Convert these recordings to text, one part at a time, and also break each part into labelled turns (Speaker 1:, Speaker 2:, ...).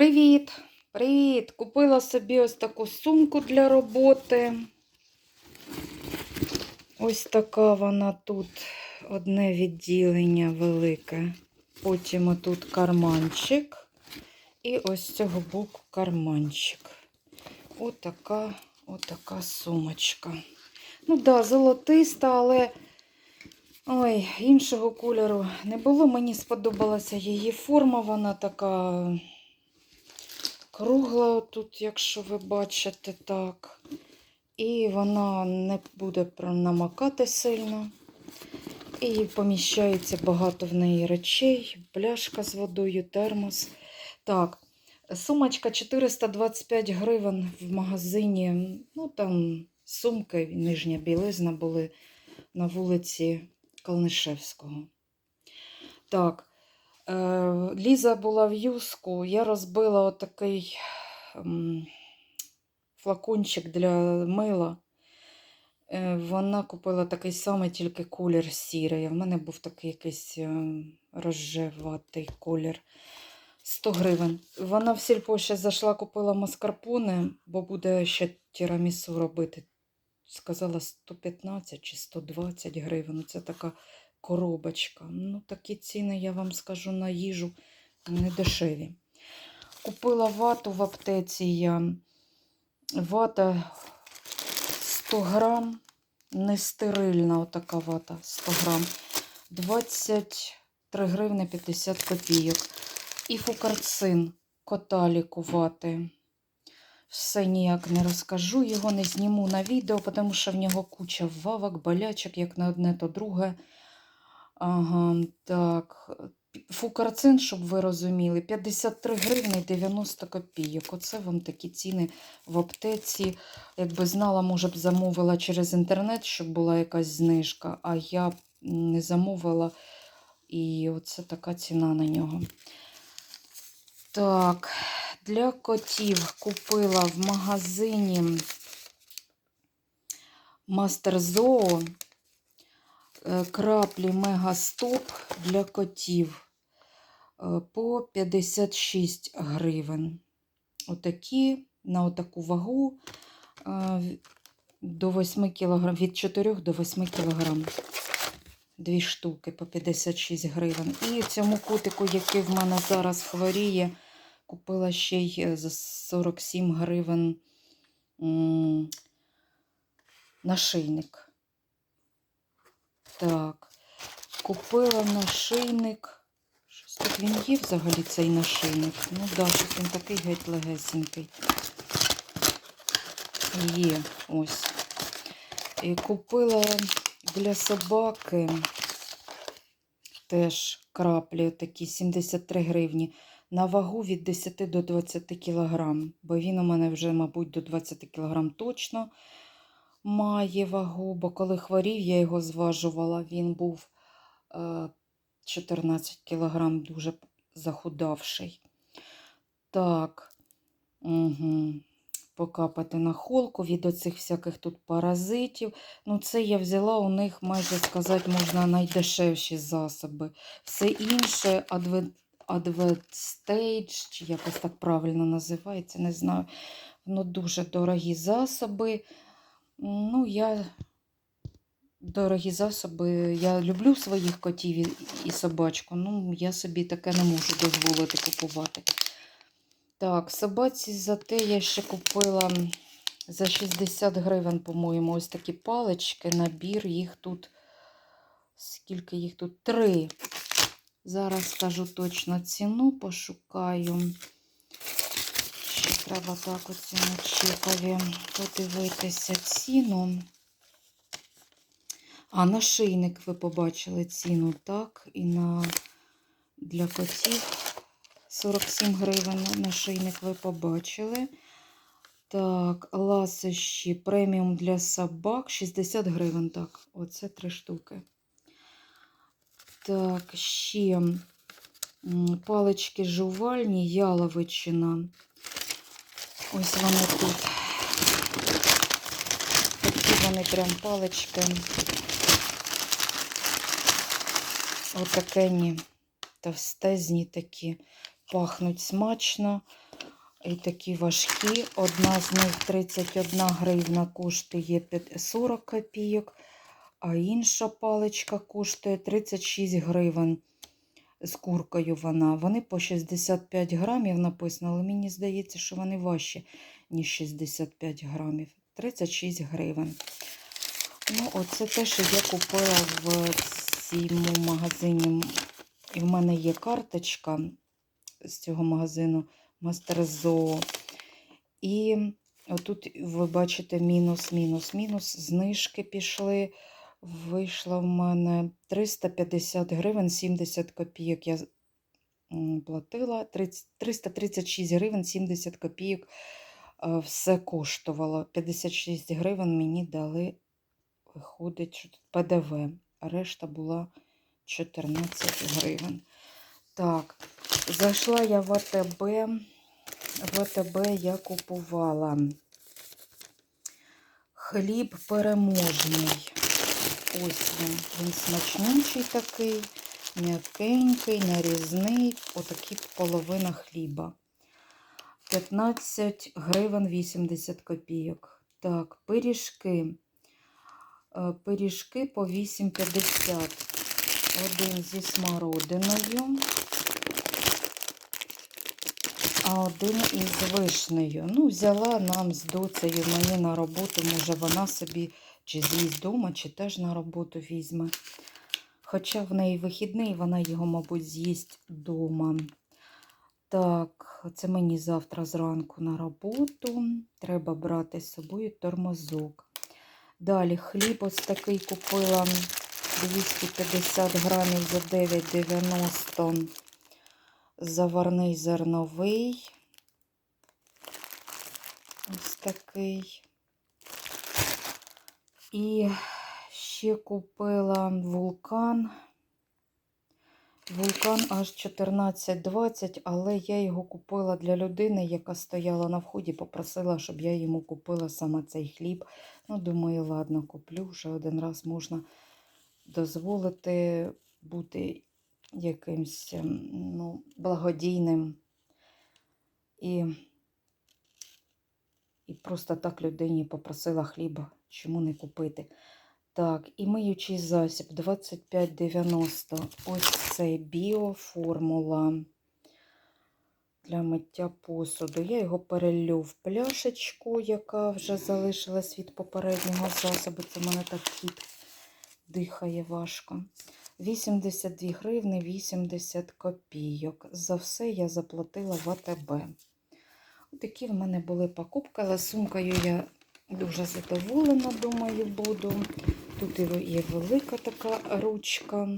Speaker 1: Привіт! Привіт! Купила собі ось таку сумку для роботи. Ось така вона тут одне відділення велике. Потім отут карманчик. І ось цього боку карманчик. Отака, отака сумочка. Ну так, да, золотиста, але ой, іншого кольору не було. Мені сподобалася її форма. Вона така кругла тут, якщо ви бачите так. І вона не буде намакати сильно. І поміщається багато в неї речей, пляшка з водою, термос. Так, сумочка 425 гривень в магазині. Ну, там сумки, нижня білизна були на вулиці Калнишевського. Так, Ліза була в юску, я розбила отакий флакончик для мила. Е, Вона купила такий самий, тільки колір сірий. В мене був такий якийсь е, рожеватий колір. 100 гривень. Вона в сільпо ще зайшла, купила маскарпоне, бо буде ще тірамісу робити. Сказала 115 чи 120 гривень. Це така коробочка. Ну, такі ціни, я вам скажу, на їжу не дешеві. Купила вату в аптеці я. Вата 100 грам, не стерильна отака вата 100 грам. 23 гривни 50 копійок. І фукарцин кота лікувати. Все ніяк не розкажу, його не зніму на відео, тому що в нього куча вавок, болячок, як на одне, то друге. Ага, так. Фукарцин, щоб ви розуміли, 53 гривні 90 копійок. Оце вам такі ціни в аптеці. Якби знала, може б замовила через інтернет, щоб була якась знижка, а я не замовила. І оце така ціна на нього. Так, для котів купила в магазині Мастер Зоо краплі Мегастоп для котів е, по 56 гривень. Отакі на отаку вагу е, до 8 кг, від 4 до 8 кг. Дві штуки по 56 гривень. І цьому котику, який в мене зараз хворіє, купила ще й е, за 47 гривень нашийник. Так, купила нашийник. Щось тут він є взагалі цей нашийник. Ну да, щось він такий геть легесенький. Є ось. І купила для собаки теж краплі такі 73 гривні. На вагу від 10 до 20 кілограм, бо він у мене вже, мабуть, до 20 кілограм точно має вагу, бо коли хворів, я його зважувала, він був е, 14 кілограм, дуже захудавший. Так, угу. покапати на холку від оцих всяких тут паразитів. Ну, це я взяла у них, майже сказати, можна найдешевші засоби. Все інше, Advent, Advent чи якось так правильно називається, не знаю. Воно дуже дорогі засоби. Ну, я дорогі засоби. Я люблю своїх котів і- собачку. Ну, я собі таке не можу дозволити купувати. Так, собаці за те я ще купила за 60 гривень, по-моєму, ось такі палички, набір. Їх тут, скільки їх тут? Три. Зараз скажу точно ціну, пошукаю. Треба так цьому чекові подивитися ціну. А нашийник ви побачили ціну, так? І на для котів 47 гривень нашийник ви побачили. Так, ласощі преміум для собак 60 гривень. Так, оце три штуки. Так, ще палички жувальні, яловичина. Ось вони тут. Такі вони прям палички. Отакені товстезні такі. Пахнуть смачно. І такі важкі. Одна з них 31 гривна коштує 40 копійок, а інша паличка коштує 36 гривень. З куркою вона. Вони по 65 грамів написано, але мені здається, що вони важчі, ніж 65 грамів. 36 гривень. Ну, оце те, що я купила в цьому магазині. І в мене є карточка з цього магазину Мастерзо. І отут ви бачите мінус, мінус, мінус. Знижки пішли. Вийшло в мене 350 гривень 70 копійок. Я платила 30 336 гривень 70 копійок. е, Все коштувало. 56 гривень мені дали, виходить, ПДВ. Решта була 14 гривень. Так, зайшла я в АТБ. В АТБ я купувала хліб переможний. Ось він. Він смачнючий такий, м'якенький, нарізний. Отакий половина хліба. 15 гривень 80 копійок. Так, пиріжки. Е, Пиріжки по 8,50. Один зі смородиною, а один із вишнею. Ну, взяла нам з доцею мені на роботу. Може, вона собі чи з'їсть вдома, чи теж на роботу візьме. Хоча в неї вихідний, вона його, мабуть, з'їсть вдома. Так, це мені завтра зранку на роботу. Треба брати з собою тормозок. Далі хліб ось такий купила 250 грамів за 9,90. Заварний зерновий. Ось такий. І ще купила вулкан. Вулкан аж 14,20, але я його купила для людини, яка стояла на вході, попросила, щоб я йому купила саме цей хліб. Ну, думаю, ладно, куплю. Вже один раз можна дозволити бути якимсь ем, ну, благодійним. І, і просто так людині попросила хліба, чому не купити. Так, і миючий засіб 25,90. Ось цей біоформула для миття посуду. Я його перелю в пляшечку, яка вже залишилась від попереднього засобу. Це в мене так кіт дихає важко. 82 гривни 80 копійок. За все я заплатила в АТБ. Такі в мене були покупки, але сумкою я дуже задоволена, думаю, буду. Тут є велика така ручка.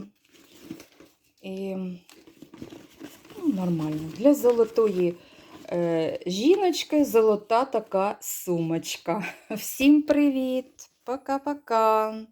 Speaker 1: І ну, нормально. Для золотої е, жіночки золота така сумочка. Всім привіт! Пока-пока!